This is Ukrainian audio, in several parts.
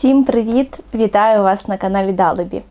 Всім привіт! Вітаю вас на каналі Далебі.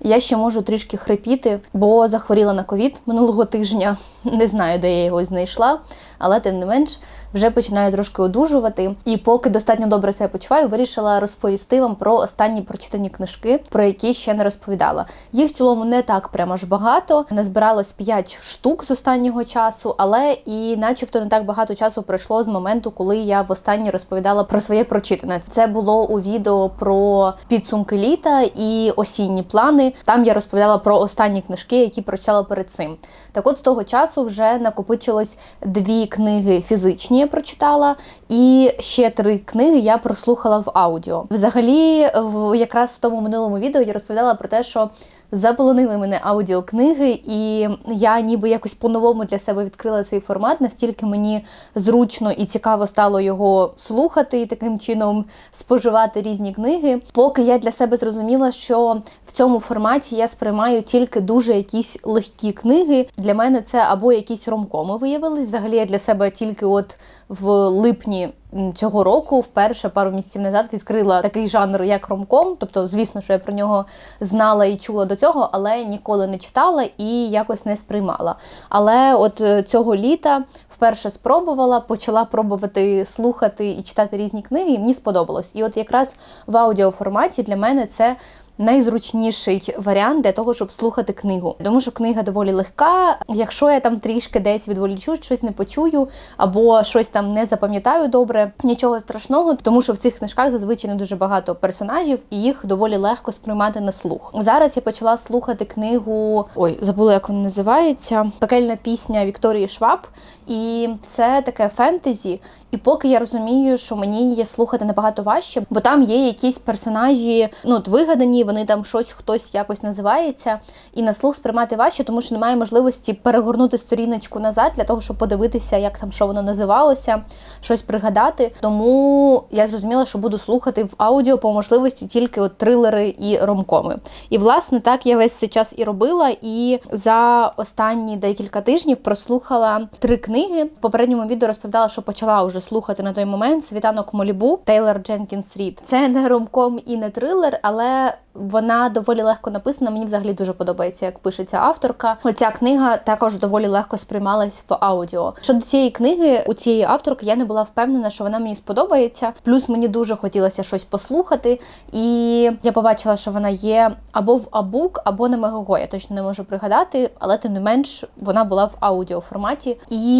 Я ще можу трішки хрипіти, бо захворіла на ковід минулого тижня. Не знаю, де я його знайшла, але тим не менш вже починаю трошки одужувати. І поки достатньо добре себе почуваю, вирішила розповісти вам про останні прочитані книжки, про які ще не розповідала. Їх в цілому не так прямо ж багато. Назбиралось 5 штук з останнього часу, але і, начебто, не так багато часу пройшло з моменту, коли я востаннє розповідала про своє прочитане. Це було у відео про підсумки літа і осінні плани. Там я розповідала про останні книжки, які прочитала перед цим. Так от з того часу вже накопичилось дві книги фізичні, я прочитала, і ще три книги я прослухала в аудіо. Взагалі, в якраз в тому минулому відео я розповідала про те, що заполонили мене аудіокниги, і я ніби якось по-новому для себе відкрила цей формат, настільки мені зручно і цікаво стало його слухати і таким чином споживати різні книги. Поки я для себе зрозуміла, що в цьому форматі я сприймаю тільки дуже якісь легкі книги. Для мене це або якісь ромкоми виявились. Взагалі я для себе тільки от в липні цього року, вперше пару місяців назад, відкрила такий жанр, як ромком. Тобто, звісно, що я про нього знала і чула до цього, але ніколи не читала і якось не сприймала. Але от е, цього літа вперше спробувала, почала пробувати слухати і читати різні книги, і мені сподобалось. І от якраз в аудіоформаті для мене це найзручніший варіант для того, щоб слухати книгу. Тому що книга доволі легка. Якщо я там трішки десь відволічу, щось не почую, або щось там не запам'ятаю добре, нічого страшного, тому що в цих книжках зазвичай не дуже багато персонажів, і їх доволі легко сприймати на слух. Зараз я почала слухати книгу. Ой, забула, як вона називається. Пекельна пісня Вікторії Шваб. І це таке фентезі. І поки я розумію, що мені її слухати набагато важче, бо там є якісь персонажі, ну от вигадані, вони там щось хтось якось називається, і на слух сприймати важче, тому що немає можливості перегорнути сторіночку назад для того, щоб подивитися, як там що воно називалося, щось пригадати. Тому я зрозуміла, що буду слухати в аудіо по можливості тільки от трилери і ромкоми. І власне так я весь цей час і робила. І за останні декілька тижнів прослухала три книги. В попередньому відео розповідала, що почала вже слухати на той момент світанок Молібу Тейлор Дженкінс Рід. Це не ромком і не трилер, але вона доволі легко написана. Мені взагалі дуже подобається, як пишеться авторка. Оця книга також доволі легко сприймалась в аудіо. Щодо цієї книги, у цієї авторки я не була впевнена, що вона мені сподобається. Плюс мені дуже хотілося щось послухати, і я побачила, що вона є або в Абук, або на Мегаго. Я точно не можу пригадати, але тим не менш вона була в аудіо форматі.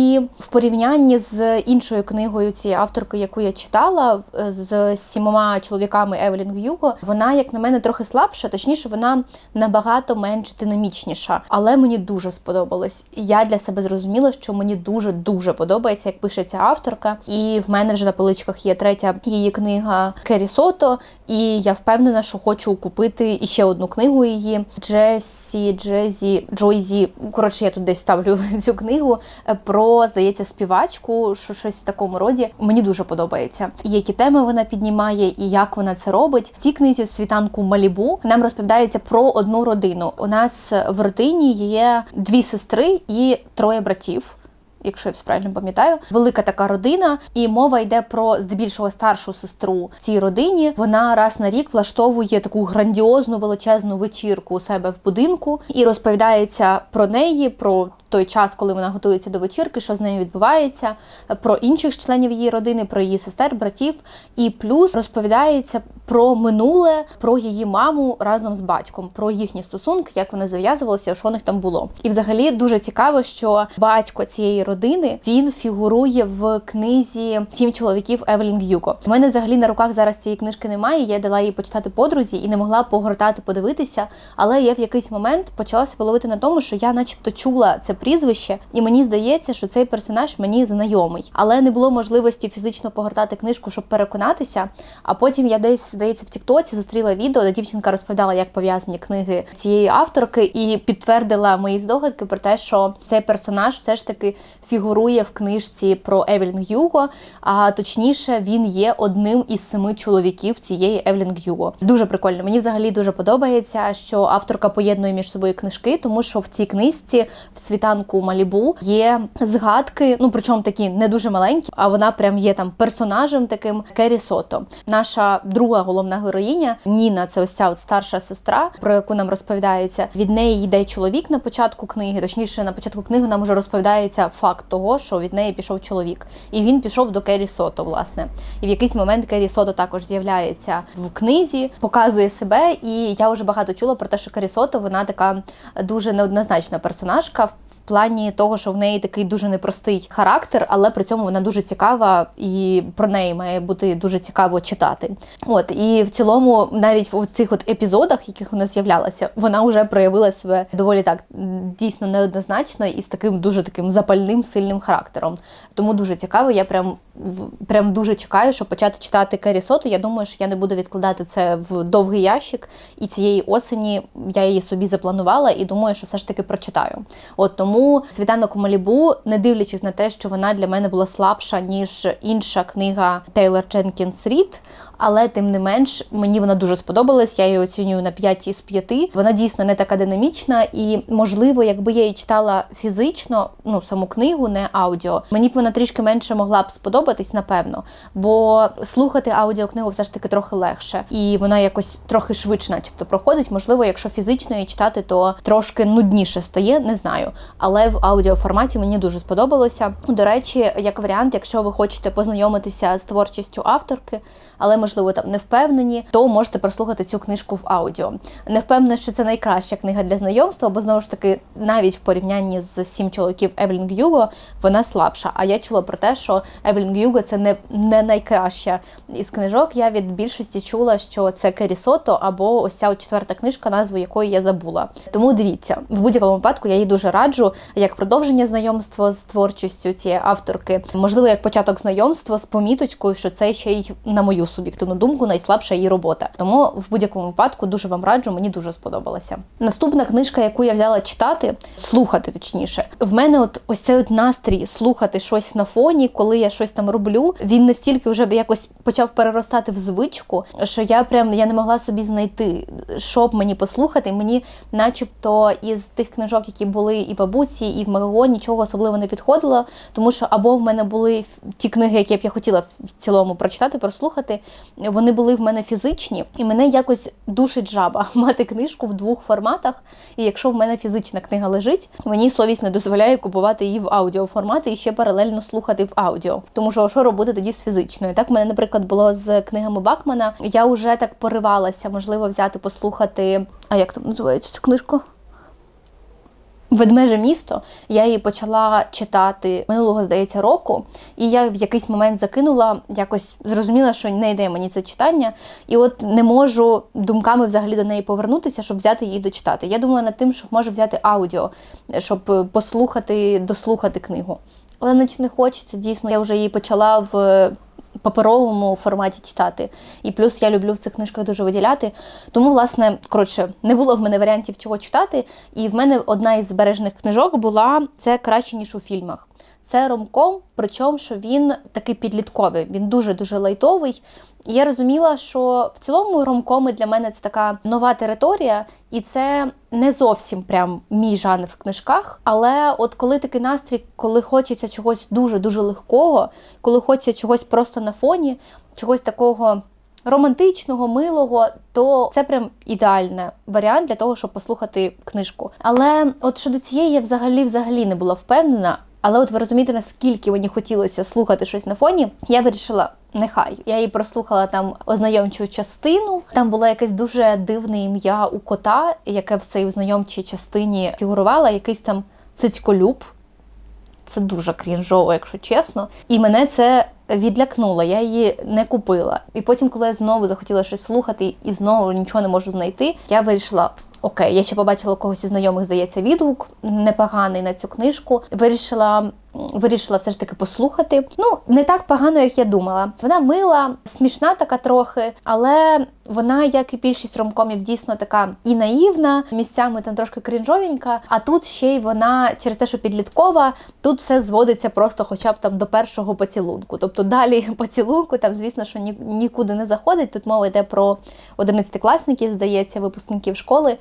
І в порівнянні з іншою книгою цієї авторки, яку я читала, з сімома чоловіками Евелін Гюго, вона, як на мене, трохи слабша, точніше, вона набагато менш динамічніша. Але мені дуже сподобалось. Я для себе зрозуміла, що мені дуже дуже подобається, як пишеться авторка. І в мене вже на поличках є третя її книга Кері Сото. І я впевнена, що хочу купити іще одну книгу її Джесі, Джезі, Джойзі. Коротше, я тут десь ставлю цю книгу про, здається, співачку, що щось в такому роді. Мені дуже подобається. І які теми вона піднімає, і як вона це робить. В цій книзі світанку Малібу нам розповідається про одну родину. У нас в родині є дві сестри і троє братів якщо я все правильно пам'ятаю, велика така родина, і мова йде про здебільшого старшу сестру цій родині. Вона раз на рік влаштовує таку грандіозну величезну вечірку у себе в будинку і розповідається про неї, про той час, коли вона готується до вечірки, що з нею відбувається, про інших членів її родини, про її сестер, братів. І плюс розповідається про минуле, про її маму разом з батьком, про їхні стосунки, як вони зав'язувалися, що у них там було. І взагалі дуже цікаво, що батько цієї родини він фігурує в книзі Сім чоловіків Евелін Гюго. У мене взагалі на руках зараз цієї книжки немає. Я дала її почитати подрузі і не могла погортати, подивитися. Але я в якийсь момент почалася половити на тому, що я, начебто, чула це прізвище, і мені здається, що цей персонаж мені знайомий, але не було можливості фізично погортати книжку, щоб переконатися. А потім я десь здається в Тіктоці зустріла відео, де дівчинка розповідала, як пов'язані книги цієї авторки, і підтвердила мої здогадки про те, що цей персонаж все ж таки фігурує в книжці про Евелін Гюго. А точніше, він є одним із семи чоловіків цієї Евелін Гюго. Дуже прикольно. Мені взагалі дуже подобається, що авторка поєднує між собою книжки, тому що в цій книжці в світа світанку Малібу є згадки, ну причому такі не дуже маленькі, а вона прям є там персонажем таким Керрі Сото. Наша друга головна героїня Ніна, це ось ця от старша сестра, про яку нам розповідається. Від неї йде чоловік на початку книги. Точніше, на початку книги нам вже розповідається факт того, що від неї пішов чоловік, і він пішов до Керрі Сото, власне. І в якийсь момент Керрі Сото також з'являється в книзі, показує себе. І я вже багато чула про те, що Керрі Сото, вона така дуже неоднозначна персонажка плані того, що в неї такий дуже непростий характер, але при цьому вона дуже цікава, і про неї має бути дуже цікаво читати. От і в цілому, навіть в цих от епізодах, яких вона з'являлася, вона вже проявила себе доволі так дійсно неоднозначно і з таким дуже таким запальним сильним характером. Тому дуже цікаво. Я прям прям дуже чекаю, щоб почати читати Керрі Соту. Я думаю, що я не буду відкладати це в довгий ящик, і цієї осені я її собі запланувала і думаю, що все ж таки прочитаю. От тому світанок у Малібу, не дивлячись на те, що вона для мене була слабша ніж інша книга Тейлор Дженкінс Рід. Але тим не менш мені вона дуже сподобалась. Я її оцінюю на 5 із 5. Вона дійсно не така динамічна, і можливо, якби я її читала фізично, ну саму книгу, не аудіо, мені б вона трішки менше могла б сподобатись, напевно. Бо слухати аудіокнигу все ж таки трохи легше, і вона якось трохи швидше, начебто, проходить. Можливо, якщо фізично її читати, то трошки нудніше стає, не знаю. Але в аудіоформаті мені дуже сподобалося. До речі, як варіант, якщо ви хочете познайомитися з творчістю авторки, але можливо там не впевнені, то можете прослухати цю книжку в аудіо. Не впевнена, що це найкраща книга для знайомства, бо знову ж таки, навіть в порівнянні з сім чоловіків Евелін Гюго, вона слабша. А я чула про те, що Евелін Гюго це не не найкраща із книжок. Я від більшості чула, що це Кері Сото або ось ця четверта книжка, назву якої я забула. Тому дивіться, в будь-якому випадку я її дуже раджу як продовження знайомства з творчістю цієї авторки, можливо, як початок знайомства з поміточкою, що це ще й на мою суб'єктивну думку найслабша її робота. Тому в будь-якому випадку дуже вам раджу, мені дуже сподобалася. Наступна книжка, яку я взяла читати, слухати точніше, в мене от ось цей от настрій слухати щось на фоні, коли я щось там роблю. Він настільки вже якось почав переростати в звичку, що я прям я не могла собі знайти, що б мені послухати. Мені, начебто, із тих книжок, які були і в Абуці, і в Мегаго, нічого особливо не підходило, тому що або в мене були ті книги, які б я хотіла в цілому прочитати, прослухати. Вони були в мене фізичні, і мене якось душить жаба мати книжку в двох форматах. І якщо в мене фізична книга лежить, мені совість не дозволяє купувати її в аудіоформаті і ще паралельно слухати в аудіо. Тому що що робити тоді з фізичною? Так в мене, наприклад, було з книгами Бакмана. Я вже так поривалася, можливо, взяти, послухати. А як там називається ця книжка? Ведмеже місто я її почала читати минулого, здається, року, і я в якийсь момент закинула, якось зрозуміла, що не йде мені це читання, і от не можу думками взагалі до неї повернутися, щоб взяти її дочитати. Я думала над тим, що може взяти аудіо, щоб послухати, дослухати книгу. Але не хочеться, дійсно, я вже її почала в паперовому форматі читати. І плюс я люблю в цих книжках дуже виділяти. Тому, власне, коротше, не було в мене варіантів чого читати. І в мене одна із збережених книжок була це краще, ніж у фільмах. Це ромком, причому що він такий підлітковий, він дуже-дуже лайтовий. І я розуміла, що в цілому ромкоми для мене це така нова територія, і це не зовсім прям мій жанр в книжках. Але от коли такий настрій, коли хочеться чогось дуже-дуже легкого, коли хочеться чогось просто на фоні, чогось такого. Романтичного, милого, то це прям ідеальний варіант для того, щоб послухати книжку. Але от щодо цієї я взагалі взагалі не була впевнена. Але от ви розумієте, наскільки мені хотілося слухати щось на фоні, я вирішила. Нехай я її прослухала там ознайомчу частину. Там було якесь дуже дивне ім'я у кота, яке в цій ознайомчій частині фігурувало, якийсь там цицьколюб. Це дуже крінжово, якщо чесно. І мене це відлякнуло, я її не купила. І потім, коли я знову захотіла щось слухати і знову нічого не можу знайти, я вирішила. Окей, я ще побачила когось із знайомих, здається, відгук непоганий на цю книжку. Вирішила вирішила все ж таки послухати. Ну, не так погано, як я думала. Вона мила, смішна така трохи, але вона, як і більшість ромкомів, дійсно така і наївна, місцями там трошки крінжовенька. А тут ще й вона через те, що підліткова, тут все зводиться просто, хоча б там до першого поцілунку. Тобто далі поцілунку, там, звісно, що ні, нікуди не заходить. Тут мова йде про 11-класників, здається, випускників школи.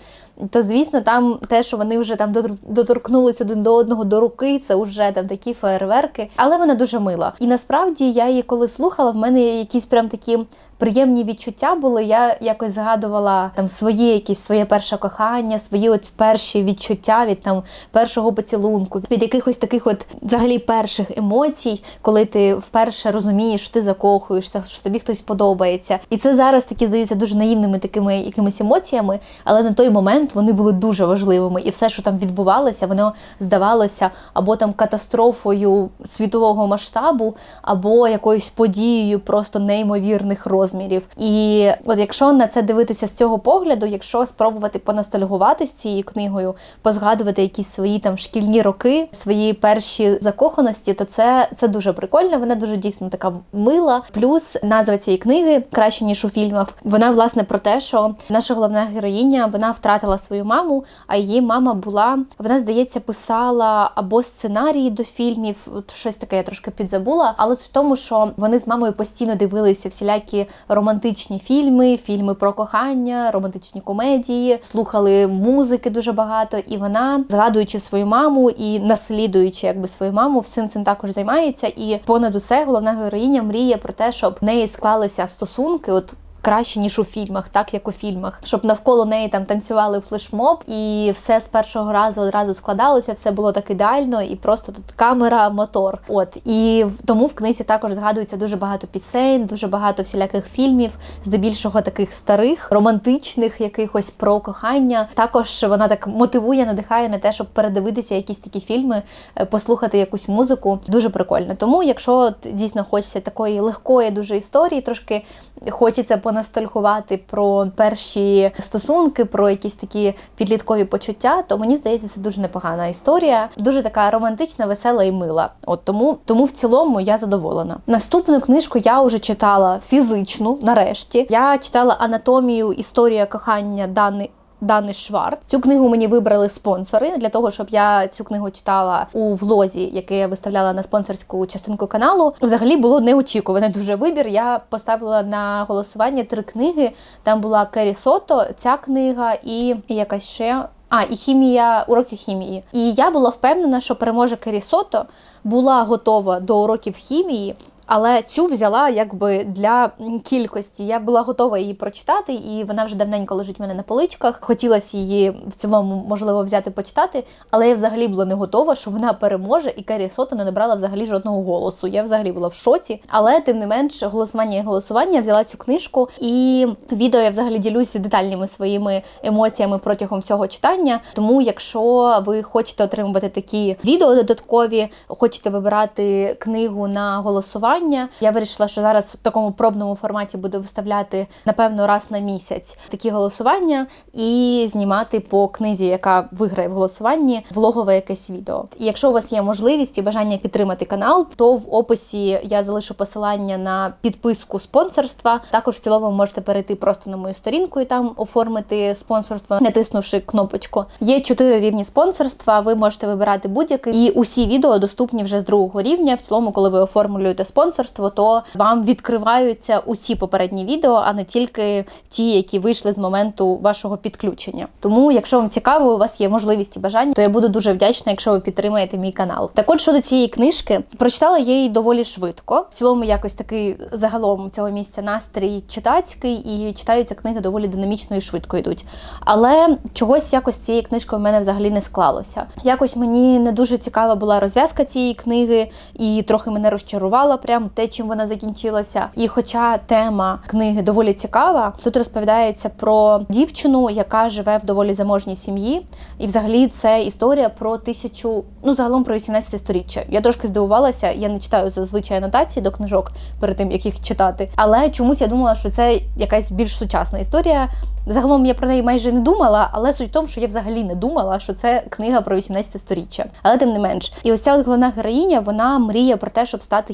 То, звісно, там те, що вони вже там доторкнулись один до одного до руки, це вже там такі феєрверки. Але вона дуже мила. І насправді я її коли слухала, в мене якісь прям такі. Приємні відчуття були. Я якось згадувала там своє якісь своє перше кохання, свої от перші відчуття від там першого поцілунку, від якихось таких от взагалі перших емоцій, коли ти вперше розумієш, що ти закохуєшся, що тобі хтось подобається. І це зараз такі здаються дуже наївними такими якимись емоціями, але на той момент вони були дуже важливими. І все, що там відбувалося, воно здавалося або там катастрофою світового масштабу, або якоюсь подією просто неймовірних розмірів. І от якщо на це дивитися з цього погляду, якщо спробувати понастальгувати з цією книгою, позгадувати якісь свої там шкільні роки, свої перші закоханості, то це, це дуже прикольно. Вона дуже дійсно така мила. Плюс назва цієї книги краще ніж у фільмах. Вона власне про те, що наша головна героїня вона втратила свою маму, а її мама була, вона здається, писала або сценарії до фільмів, щось таке я трошки підзабула. Але це в тому, що вони з мамою постійно дивилися всілякі романтичні фільми, фільми про кохання, романтичні комедії, слухали музики дуже багато. І вона, згадуючи свою маму і наслідуючи якби свою маму, всім цим також займається. І понад усе головна героїня мріє про те, щоб в неї склалися стосунки. От краще ніж у фільмах, так як у фільмах, щоб навколо неї там танцювали флешмоб, і все з першого разу одразу складалося, все було так ідеально, і просто тут камера, мотор. От і тому в книзі також згадується дуже багато пісень, дуже багато всіляких фільмів, здебільшого таких старих, романтичних, якихось про кохання. Також вона так мотивує, надихає на те, щоб передивитися якісь такі фільми, е, послухати якусь музику. Дуже прикольно. Тому, якщо дійсно хочеться такої легкої дуже історії, трошки хочеться понастальгувати про перші стосунки, про якісь такі підліткові почуття, то мені здається, це дуже непогана історія, дуже така романтична, весела і мила. От тому, тому в цілому я задоволена. Наступну книжку я вже читала фізичну, нарешті. Я читала анатомію історія кохання Дани. Дани Шварт. Цю книгу мені вибрали спонсори для того, щоб я цю книгу читала у влозі, який я виставляла на спонсорську частинку каналу. Взагалі було неочікуваний дуже вибір. Я поставила на голосування три книги. Там була Кері Сото, ця книга і якась ще. А, і хімія, уроки хімії. І я була впевнена, що переможе Кері Сото, була готова до уроків хімії. Але цю взяла якби для кількості. Я була готова її прочитати, і вона вже давненько лежить в мене на поличках. Хотілося її в цілому, можливо, взяти почитати, але я взагалі була не готова, що вона переможе, і Керрі Сото не набрала взагалі жодного голосу. Я взагалі була в шоці. Але тим не менш, голосування і голосування взяла цю книжку, і відео я взагалі ділюся детальними своїми емоціями протягом всього читання. Тому, якщо ви хочете отримувати такі відео додаткові, хочете вибирати книгу на голосування. Я вирішила, що зараз в такому пробному форматі буду виставляти напевно раз на місяць такі голосування і знімати по книзі, яка виграє в голосуванні, влогове якесь відео. І якщо у вас є можливість і бажання підтримати канал, то в описі я залишу посилання на підписку спонсорства. Також в цілому можете перейти просто на мою сторінку і там оформити спонсорство, натиснувши кнопочку. Є чотири рівні спонсорства. Ви можете вибирати будь-який, і усі відео доступні вже з другого рівня. В цілому, коли ви оформлюєте спонсорство, то вам відкриваються усі попередні відео, а не тільки ті, які вийшли з моменту вашого підключення. Тому, якщо вам цікаво, у вас є можливість і бажання, то я буду дуже вдячна, якщо ви підтримаєте мій канал. Так от щодо цієї книжки, прочитала я її доволі швидко. В цілому, якось такий загалом цього місця настрій читацький, і читаються книги доволі динамічно і швидко йдуть. Але чогось якось цієї книжки в мене взагалі не склалося. Якось мені не дуже цікава була розв'язка цієї книги, і трохи мене розчарувала героєм, те, чим вона закінчилася. І хоча тема книги доволі цікава, тут розповідається про дівчину, яка живе в доволі заможній сім'ї, і взагалі це історія про тисячу, ну загалом про 18 сторіччя. Я трошки здивувалася, я не читаю зазвичай анотації до книжок перед тим, як їх читати. Але чомусь я думала, що це якась більш сучасна історія. Загалом я про неї майже не думала, але суть в тому, що я взагалі не думала, що це книга про 18 сторіччя. Але тим не менш, і ось ця от головна героїня вона мріє про те, щоб стати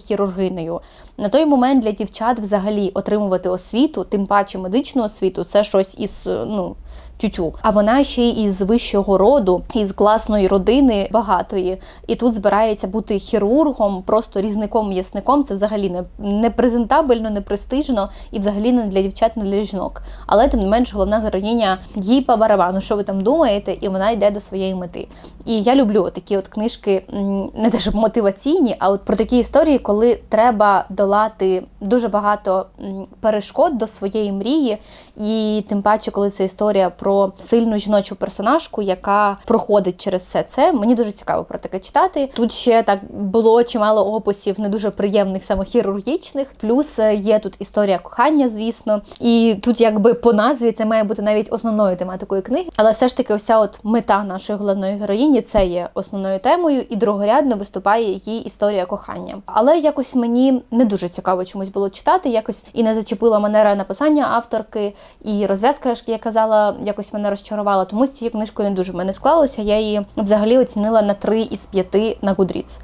хірургинею. На той момент для дівчат взагалі отримувати освіту, тим паче медичну освіту, це щось із ну. Тютю, а вона ще й із вищого роду, із класної родини багатої, і тут збирається бути хірургом, просто різником м'ясником. Це взагалі не, не презентабельно, не престижно і взагалі не для дівчат, не для жінок. Але тим не менш, головна героїня їй по барабану, що ви там думаєте, і вона йде до своєї мети. І я люблю такі от книжки, не те, щоб мотиваційні, а от про такі історії, коли треба долати дуже багато перешкод до своєї мрії, і тим паче, коли це історія про сильну жіночу персонажку, яка проходить через все це. Мені дуже цікаво про таке читати. Тут ще так було чимало описів, не дуже приємних, саме хірургічних. Плюс е, є тут історія кохання, звісно. І тут, якби по назві, це має бути навіть основною тематикою книги. Але все ж таки, ось от мета нашої головної героїні це є основною темою, і другорядно виступає її історія кохання. Але якось мені не дуже цікаво чомусь було читати, якось і не зачепила манера написання авторки, і розв'язка, як я казала, якось мене розчарувала. Тому з цією книжкою не дуже в мене склалося. Я її взагалі оцінила на 3 із 5 на Goodreads.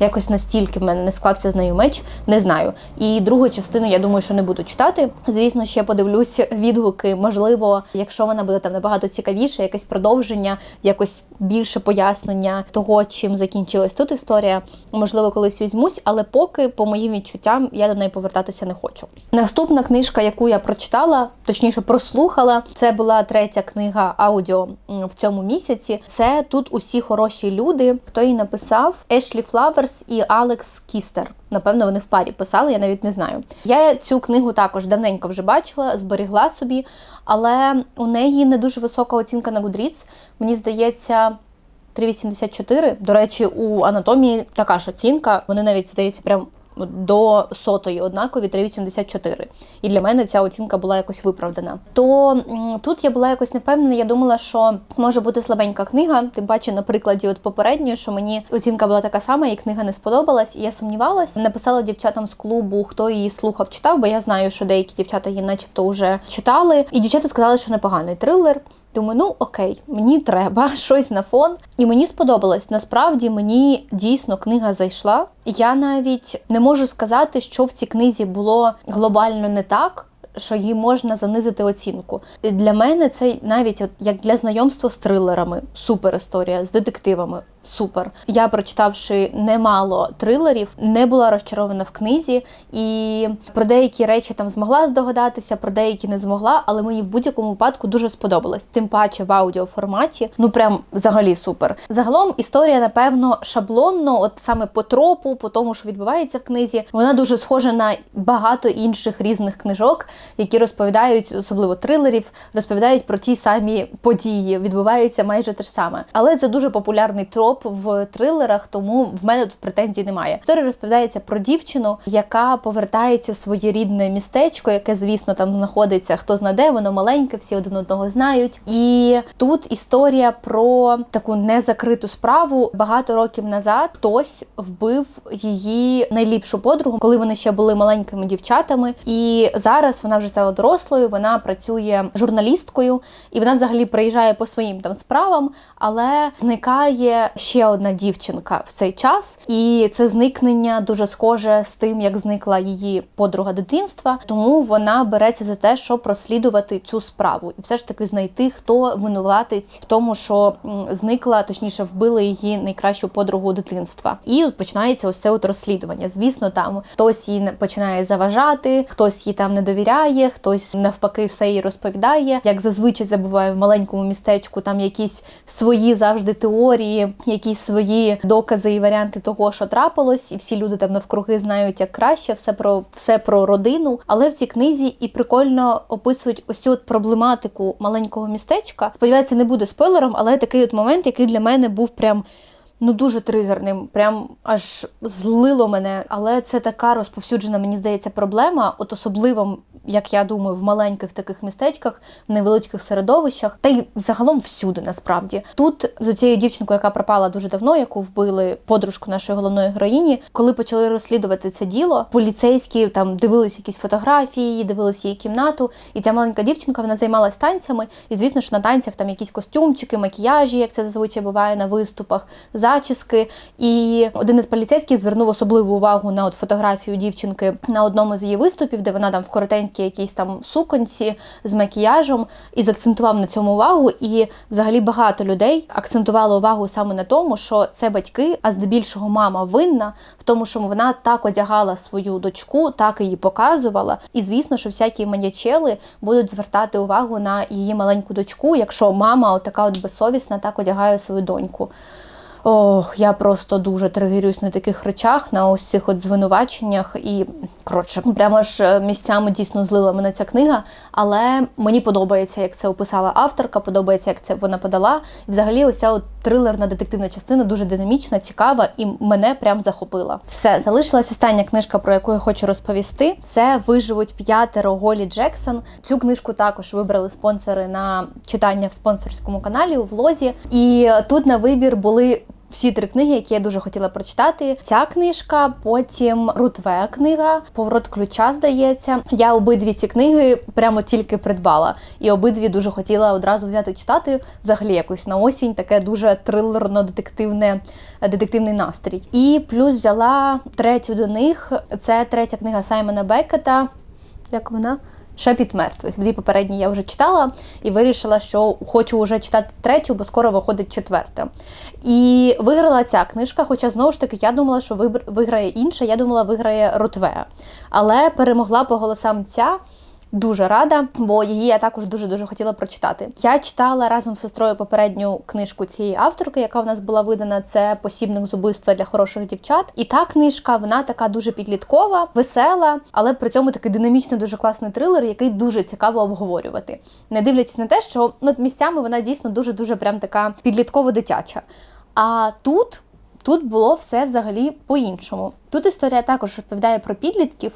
Якось настільки в мене не склався з нею меч, не знаю. І другу частину я думаю, що не буду читати. Звісно, ще подивлюсь відгуки. Можливо, якщо вона буде там набагато цікавіше, якесь продовження, якось більше пояснення того, чим закінчилась тут історія. Можливо, колись візьмусь, але поки, по моїм відчуттям, я до неї повертатися не хочу. Наступна книжка, яку я прочитала, точніше прослухала, це була третя книга аудіо в цьому місяці. Це тут усі хороші люди. Хто її написав? Ешлі Флавер. Пітерс і Алекс Кістер. Напевно, вони в парі писали, я навіть не знаю. Я цю книгу також давненько вже бачила, зберігла собі, але у неї не дуже висока оцінка на Goodreads. Мені здається. 3,84. До речі, у анатомії така ж оцінка. Вони навіть здається, прям до сотої однакові 3,84. І для мене ця оцінка була якось виправдана. То тут я була якось непевнена. Я думала, що може бути слабенька книга. Тим паче, на прикладі от попередньої, що мені оцінка була така сама, і книга не сподобалась. І я сумнівалась. Написала дівчатам з клубу, хто її слухав, читав, бо я знаю, що деякі дівчата її, начебто, вже читали. І дівчата сказали, що непоганий трилер. Думаю, ну окей, мені треба щось на фон. І мені сподобалось. Насправді мені дійсно книга зайшла. Я навіть не можу сказати, що в цій книзі було глобально не так. Що їй можна занизити оцінку. Для мене це навіть от як для знайомства з трилерами, супер історія, з детективами супер. Я, прочитавши немало трилерів, не була розчарована в книзі, і про деякі речі там змогла здогадатися, про деякі не змогла, але мені в будь-якому випадку дуже сподобалось. Тим паче в аудіоформаті. Ну прям взагалі супер. Загалом історія, напевно, шаблонно, от саме по тропу, по тому, що відбувається в книзі, вона дуже схожа на багато інших різних книжок, які розповідають, особливо трилерів, розповідають про ті самі події. Відбувається майже те ж саме. Але це дуже популярний троп троп в трилерах, тому в мене тут претензій немає. Історія розповідається про дівчину, яка повертається в своє рідне містечко, яке, звісно, там знаходиться хто зна воно маленьке, всі один одного знають. І тут історія про таку незакриту справу. Багато років назад хтось вбив її найліпшу подругу, коли вони ще були маленькими дівчатами. І зараз вона вже стала дорослою. Вона працює журналісткою, і вона взагалі приїжджає по своїм там справам, але зникає ще одна дівчинка в цей час, і це зникнення дуже схоже з тим, як зникла її подруга дитинства. Тому вона береться за те, щоб розслідувати цю справу, і все ж таки знайти, хто винуватець в тому, що зникла, точніше, вбили її найкращу подругу дитинства. І починається ось це от розслідування. Звісно, там хтось її починає заважати, хтось їй там не довіряє, хтось навпаки все їй розповідає. Як зазвичай забуває в маленькому містечку, там якісь свої завжди теорії, якісь свої докази і варіанти того, що трапилось, і всі люди там навкруги знають як краще, все про все про родину. Але в цій книзі і прикольно описують ось цю от проблематику маленького містечка. Сподіваюся, не буде спойлером, але такий от момент, який для мене був прям ну дуже тригерним, прям аж злило мене. Але це така розповсюджена, мені здається, проблема. От особливо, як я думаю, в маленьких таких містечках, в невеличких середовищах, та й загалом всюди насправді. Тут з цією дівчинкою, яка пропала дуже давно, яку вбили подружку нашої головної героїні, коли почали розслідувати це діло, поліцейські там дивились якісь фотографії, дивились її кімнату, і ця маленька дівчинка вона займалась танцями. І звісно ж на танцях там якісь костюмчики, макіяжі, як це зазвичай буває на виступах, зачіски. І один із поліцейських звернув особливу увагу на от фотографію дівчинки на одному з її виступів, де вона там в коротенькій якійсь там суконці з макіяжем, і заакцентував на цьому увагу. І взагалі багато людей акцентували увагу саме на тому, що це батьки, а здебільшого мама винна в тому, що вона так одягала свою дочку, так її показувала. І звісно, що всякі маньячели будуть звертати увагу на її маленьку дочку, якщо мама, от така от безсовісна, так одягає свою доньку. Ох, я просто дуже тригерюсь на таких речах, на ось цих от звинуваченнях. І коротше, прямо ж е, місцями дійсно злила мене ця книга. Але мені подобається, як це описала авторка, подобається, як це вона подала. І взагалі, ось ця от трилерна детективна частина дуже динамічна, цікава і мене прям захопила. Все, залишилась остання книжка, про яку я хочу розповісти. Це виживуть п'ятеро Голі Джексон. Цю книжку також вибрали спонсори на читання в спонсорському каналі у влозі. І тут на вибір були всі три книги, які я дуже хотіла прочитати. Ця книжка, потім Рутве книга, Поворот ключа, здається. Я обидві ці книги прямо тільки придбала. І обидві дуже хотіла одразу взяти читати. Взагалі якось на осінь, таке дуже трилерно-детективне детективний настрій. І плюс взяла третю до них. Це третя книга Саймона Беккета. Як вона? Шепіт мертвих. Дві попередні я вже читала і вирішила, що хочу вже читати третю, бо скоро виходить четверта. І виграла ця книжка, хоча знову ж таки я думала, що виграє інша, я думала, виграє Ротве. Але перемогла по голосам ця. Дуже рада, бо її я також дуже дуже хотіла прочитати. Я читала разом з сестрою попередню книжку цієї авторки, яка в нас була видана. Це посібник з убивства для хороших дівчат. І та книжка вона така дуже підліткова, весела, але при цьому такий динамічний, дуже класний трилер, який дуже цікаво обговорювати, не дивлячись на те, що ну, місцями вона дійсно дуже дуже прям така підлітково-дитяча. А тут. Тут було все взагалі по-іншому. Тут історія також розповідає про підлітків,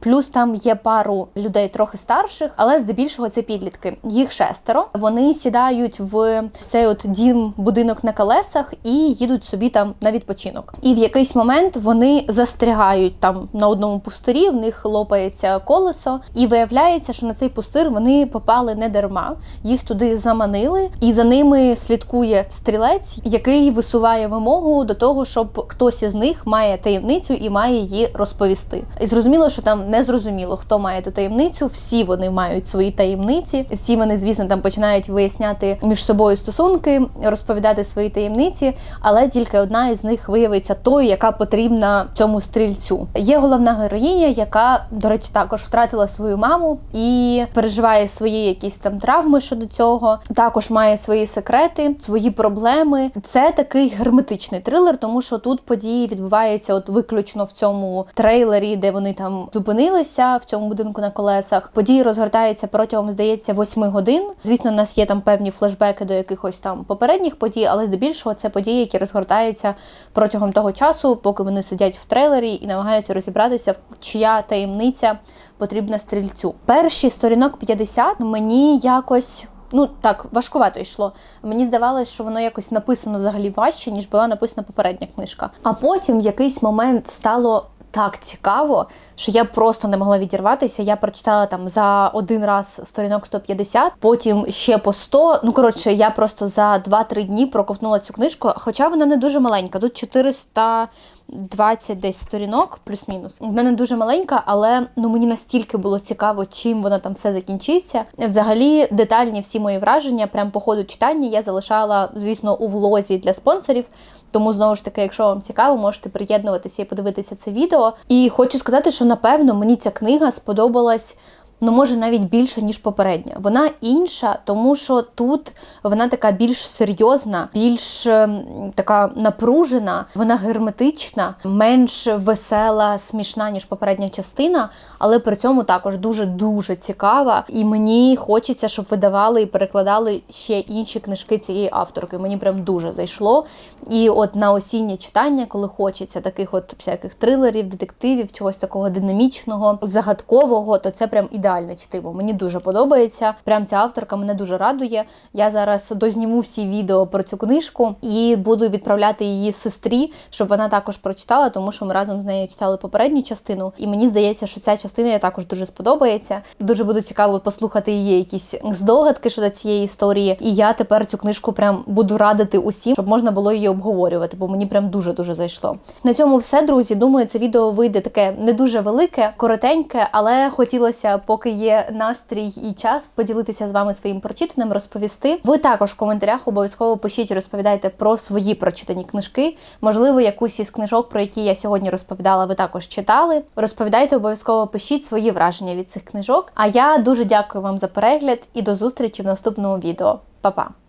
плюс там є пару людей трохи старших, але здебільшого це підлітки. Їх шестеро. Вони сідають в цей от дім, будинок на колесах і їдуть собі там на відпочинок. І в якийсь момент вони застрягають там на одному пустирі, в них лопається колесо, і виявляється, що на цей пустир вони попали не дарма. Їх туди заманили, і за ними слідкує стрілець, який висуває вимогу до того, щоб хтось із них має таємницю таємницю і має її розповісти. І зрозуміло, що там не зрозуміло, хто має ту таємницю. Всі вони мають свої таємниці. Всі вони, звісно, там починають виясняти між собою стосунки, розповідати свої таємниці, але тільки одна із них виявиться тою, яка потрібна цьому стрільцю. Є головна героїня, яка, до речі, також втратила свою маму і переживає свої якісь там травми щодо цього. Також має свої секрети, свої проблеми. Це такий герметичний трилер, тому що тут події відбуваються от виключно виключно в цьому трейлері, де вони там зупинилися в цьому будинку на колесах. Події розгортаються протягом, здається, восьми годин. Звісно, у нас є там певні флешбеки до якихось там попередніх подій, але здебільшого це події, які розгортаються протягом того часу, поки вони сидять в трейлері і намагаються розібратися, чия таємниця потрібна стрільцю. Перші сторінок 50 мені якось. Ну так, важкувато йшло. Мені здавалося, що воно якось написано взагалі важче, ніж була написана попередня книжка. А потім в якийсь момент стало. Так цікаво, що я просто не могла відірватися. Я прочитала там за один раз сторінок 150, потім ще по 100. Ну коротше, я просто за 2-3 дні проковтнула цю книжку, хоча вона не дуже маленька. Тут 400 20 десь сторінок, плюс-мінус. Вона не дуже маленька, але ну мені настільки було цікаво, чим воно там все закінчиться. Взагалі, детальні всі мої враження, прям по ходу читання, я залишала, звісно, у влозі для спонсорів. Тому знову ж таки, якщо вам цікаво, можете приєднуватися і подивитися це відео. І хочу сказати, що напевно мені ця книга сподобалась ну може навіть більше, ніж попередня. Вона інша, тому що тут вона така більш серйозна, більш ем, така напружена, вона герметична, менш весела, смішна, ніж попередня частина, але при цьому також дуже-дуже цікава. І мені хочеться, щоб видавали і перекладали ще інші книжки цієї авторки. Мені прям дуже зайшло. І от на осіннє читання, коли хочеться таких от всяких трилерів, детективів, чогось такого динамічного, загадкового, то це прям ідеальне чтиво. Мені дуже подобається. Прям ця авторка мене дуже радує. Я зараз дозніму всі відео про цю книжку і буду відправляти її сестрі, щоб вона також прочитала, тому що ми разом з нею читали попередню частину. І мені здається, що ця частина їй також дуже сподобається. Дуже буде цікаво послухати її якісь здогадки щодо цієї історії. І я тепер цю книжку прям буду радити усім, щоб можна було її обговорювати, бо мені прям дуже дуже зайшло. На цьому все, друзі. Думаю, це відео вийде таке не дуже велике, коротеньке, але хотілося, поки є настрій і час, поділитися з вами своїм прочитаним, розповісти. Ви також в коментарях обов'язково пишіть, розповідайте про свої прочитані книжки. Можливо, якусь із книжок, про які я сьогодні розповідала, ви також читали. Розповідайте обов'язково, пишіть свої враження від цих книжок. А я дуже дякую вам за перегляд і до зустрічі в наступному відео. Па-па!